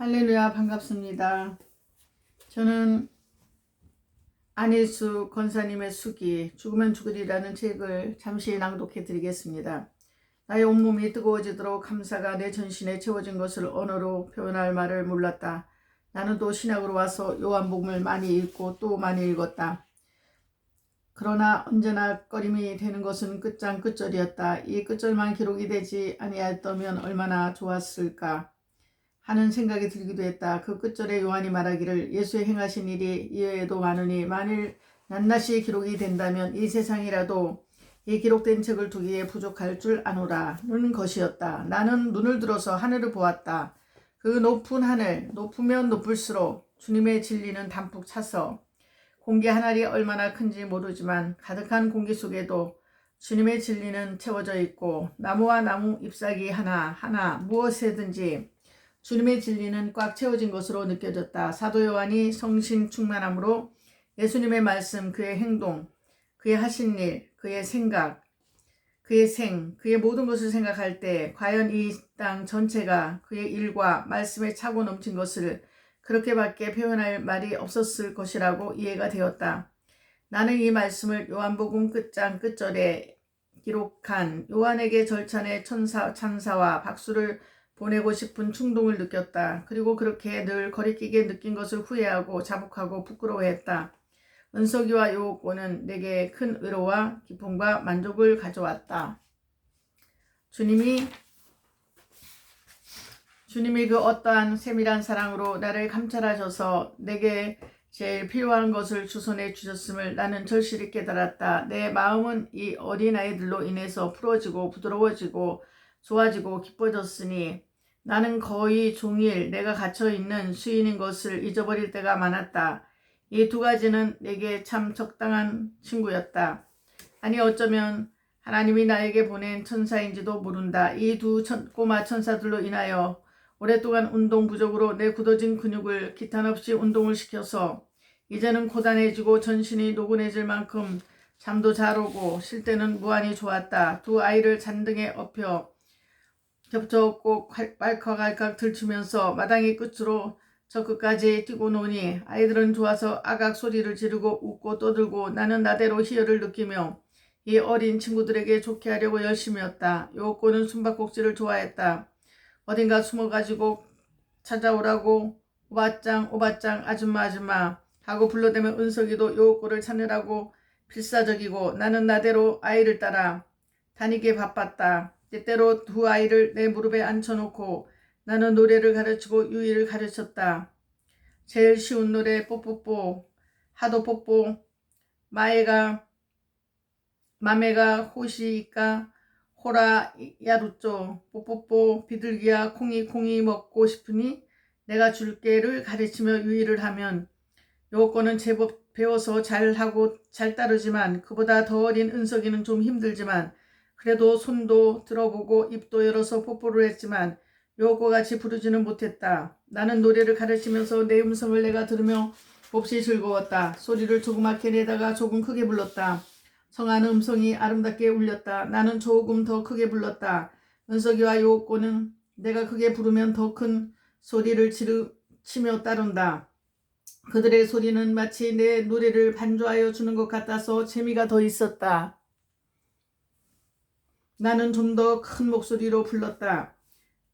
할렐루야 반갑습니다. 저는 안일수 권사님의 수기 죽으면 죽으리라는 책을 잠시 낭독해 드리겠습니다. 나의 온몸이 뜨거워지도록 감사가 내 전신에 채워진 것을 언어로 표현할 말을 몰랐다. 나는 또 신약으로 와서 요한복음을 많이 읽고 또 많이 읽었다. 그러나 언제나 꺼림이 되는 것은 끝장 끝절이었다. 이 끝절만 기록이 되지 아니하였다면 얼마나 좋았을까. 하는 생각이 들기도 했다. 그 끝절에 요한이 말하기를 예수의 행하신 일이 이외에도 많으니 만일 낱낱이 기록이 된다면 이 세상이라도 이 기록된 책을 두기에 부족할 줄 아노라는 것이었다. 나는 눈을 들어서 하늘을 보았다. 그 높은 하늘, 높으면 높을수록 주님의 진리는 담뿍 차서 공기 하늘이 얼마나 큰지 모르지만 가득한 공기 속에도 주님의 진리는 채워져 있고 나무와 나무 잎사귀 하나 하나 무엇에든지 주님의 진리는 꽉 채워진 것으로 느껴졌다. 사도 요한이 성신 충만함으로 예수님의 말씀, 그의 행동, 그의 하신 일, 그의 생각, 그의 생, 그의 모든 것을 생각할 때 과연 이 땅 전체가 그의 일과 말씀에 차고 넘친 것을 그렇게밖에 표현할 말이 없었을 것이라고 이해가 되었다. 나는 이 말씀을 요한복음 끝장 끝절에 기록한 요한에게 절찬의 천사 찬사와 박수를 보내고 싶은 충동을 느꼈다. 그리고 그렇게 늘 거리끼게 느낀 것을 후회하고 자복하고 부끄러워했다. 은석이와 요호권은 내게 큰 의로와 기쁨과 만족을 가져왔다. 주님이 주님이 그 어떠한 세밀한 사랑으로 나를 감찰하셔서 내게 제일 필요한 것을 주선해 주셨음을 나는 절실히 깨달았다. 내 마음은 이 어린 아이들로 인해서 풀어지고 부드러워지고 좋아지고 기뻐졌으니 나는 거의 종일 내가 갇혀 있는 수인인 것을 잊어버릴 때가 많았다. 이 두 가지는 내게 참 적당한 친구였다. 아니 어쩌면 하나님이 나에게 보낸 천사인지도 모른다. 이 두 꼬마 천사들로 인하여 오랫동안 운동 부족으로 내 굳어진 근육을 기탄 없이 운동을 시켜서 이제는 고단해지고 전신이 노곤해질 만큼 잠도 잘 오고 쉴 때는 무한히 좋았다. 두 아이를 잔등에 업혀 겹쳐엎고 빨컥알칵 들추면서 마당의 끝으로 저 끝까지 뛰고 노니 아이들은 좋아서 아각 소리를 지르고 웃고 떠들고 나는 나대로 희열을 느끼며 이 어린 친구들에게 좋게 하려고 열심히였다. 요꼬는 숨바꼭질을 좋아했다. 어딘가 숨어가지고 찾아오라고 오바짱 오바짱 아줌마 아줌마 하고 불러대면 은석이도 요꼬를 찾느라고 필사적이고 나는 나대로 아이를 따라 다니게 바빴다. 때때로 두 아이를 내 무릎에 앉혀놓고 나는 노래를 가르치고 유희를 가르쳤다. 제일 쉬운 노래 뽀뽀뽀 하도 뽀뽀 마에가 마메가 호시이까 호라 야루쪼 뽀뽀뽀 비둘기야 콩이 콩이 먹고 싶으니 내가 줄게를 가르치며 유희를 하면 요거는 제법 배워서 잘하고 잘 따르지만 그보다 더 어린 은석이는 좀 힘들지만 그래도 손도 들어보고 입도 열어서 뽀뽀를 했지만 요거 같이 부르지는 못했다. 나는 노래를 가르치면서 내 음성을 내가 들으며 몹시 즐거웠다. 소리를 조그맣게 내다가 조금 크게 불렀다. 성한 음성이 아름답게 울렸다. 나는 조금 더 크게 불렀다. 은석이와 요꼬는 내가 크게 부르면 더 큰 소리를 지르, 치며 따른다. 그들의 소리는 마치 내 노래를 반주하여 주는 것 같아서 재미가 더 있었다. 나는 좀 더 큰 목소리로 불렀다.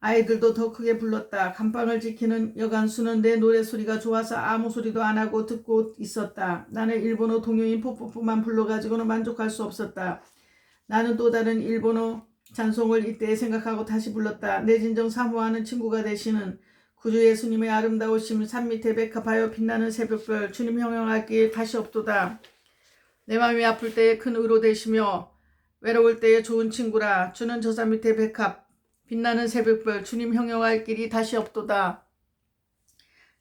아이들도 더 크게 불렀다. 감방을 지키는 여간수는 내 노래소리가 좋아서 아무 소리도 안 하고 듣고 있었다. 나는 일본어 동요인 포포포만 불러가지고는 만족할 수 없었다. 나는 또 다른 일본어 찬송을 이때 생각하고 다시 불렀다. 내 진정 사모하는 친구가 되시는 구주 예수님의 아름다우심 산 밑에 백합하여 빛나는 새벽별 주님 길 다시 없도다. 내 마음이 아플 때에 큰 의로 되시며 외로울 때에 좋은 친구라 주는 저산 밑에 백합 빛나는 새벽별 주님 형용할 길이 다시 없도다.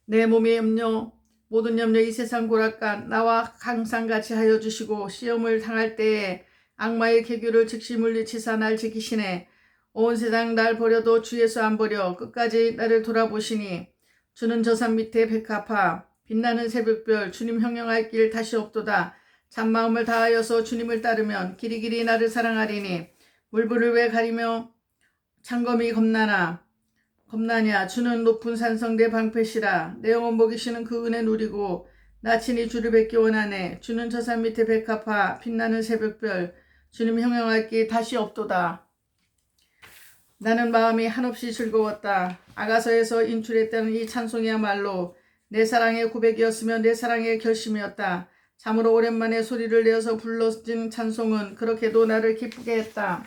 내 몸의 염려 모든 염려 이 세상 고락간 나와 항상 같이 하여 주시고 시험을 당할 때에 악마의 개교를 즉시 물리치사 날 지키시네. 온 세상 날 버려도 주 예수 안 버려 끝까지 나를 돌아보시니 주는 저산 밑에 백합화 빛나는 새벽별 주님 형용할 길 다시 없도다. 참마음을 다하여서 주님을 따르면 길이 길이 나를 사랑하리니 물불을 왜 가리며 창검이 겁나나? 겁나냐? 주는 높은 산성 내 방패시라. 내 영혼 먹이시는 그 은혜 누리고 나 친히 주를 뵙기 원하네. 주는 저산 밑에 백합화 빛나는 새벽별 주님 형용할 게 다시 없도다. 나는 마음이 한없이 즐거웠다. 아가서에서 인출했다는 이 찬송이야말로 내 사랑의 고백이었으며 내 사랑의 결심이었다 참으로 오랜만에 소리를 내어서 불러진 찬송은 그렇게도 나를 기쁘게 했다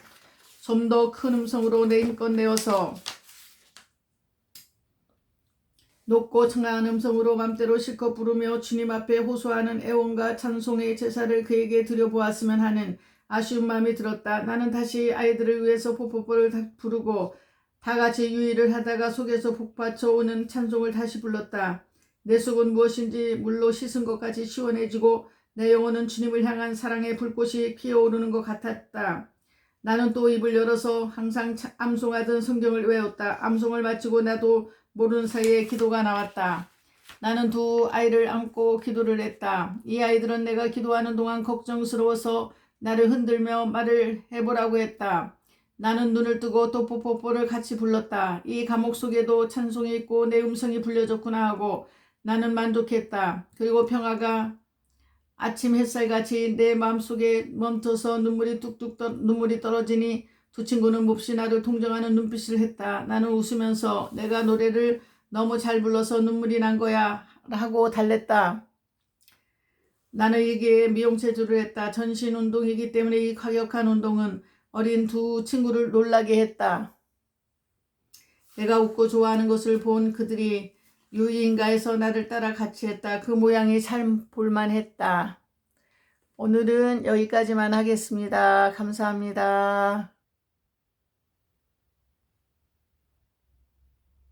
좀 더 큰 음성으로 내 힘껏 내어서 높고 청아한 음성으로 맘대로 실컷 부르며 주님 앞에 호소하는 애원과 찬송의 제사를 그에게 드려보았으면 하는 아쉬운 마음이 들었다. 나는 다시 아이들을 위해서 포포포를 다- 부르고 다 같이 유의를 하다가 속에서 복받쳐 오는 찬송을 다시 불렀다. 내 속은 무엇인지 물로 씻은 것 같이 시원해지고 내 영혼은 주님을 향한 사랑의 불꽃이 피어오르는 것 같았다. 나는 또 입을 열어서 항상 차- 암송하던 성경을 외웠다. 암송을 마치고 나도 모르는 사이에 기도가 나왔다. 나는 두 아이를 안고 기도를 했다. 이 아이들은 내가 기도하는 동안 걱정스러워서 나를 흔들며 말을 해보라고 했다. 나는 눈을 뜨고 또 뽀뽀뽀를 같이 불렀다. 이 감옥 속에도 찬송이 있고 내 음성이 불려졌구나 하고 나는 만족했다. 그리고 평화가 아침 햇살같이 내 마음속에 멈춰서 눈물이 뚝뚝 떠, 눈물이 떨어지니 두 친구는 몹시 나를 동정하는 눈빛을 했다. 나는 웃으면서 내가 노래를 너무 잘 불러서 눈물이 난 거야 하고 달랬다. 나는 이게 미용체조를 했다. 전신 운동이기 때문에 이 과격한 운동은 어린 두 친구를 놀라게 했다. 내가 웃고 좋아하는 것을 본 그들이 유인가에서 나를 따라 같이 했다. 그 모양이 참 볼만했다. 오늘은 여기까지만 하겠습니다. 감사합니다.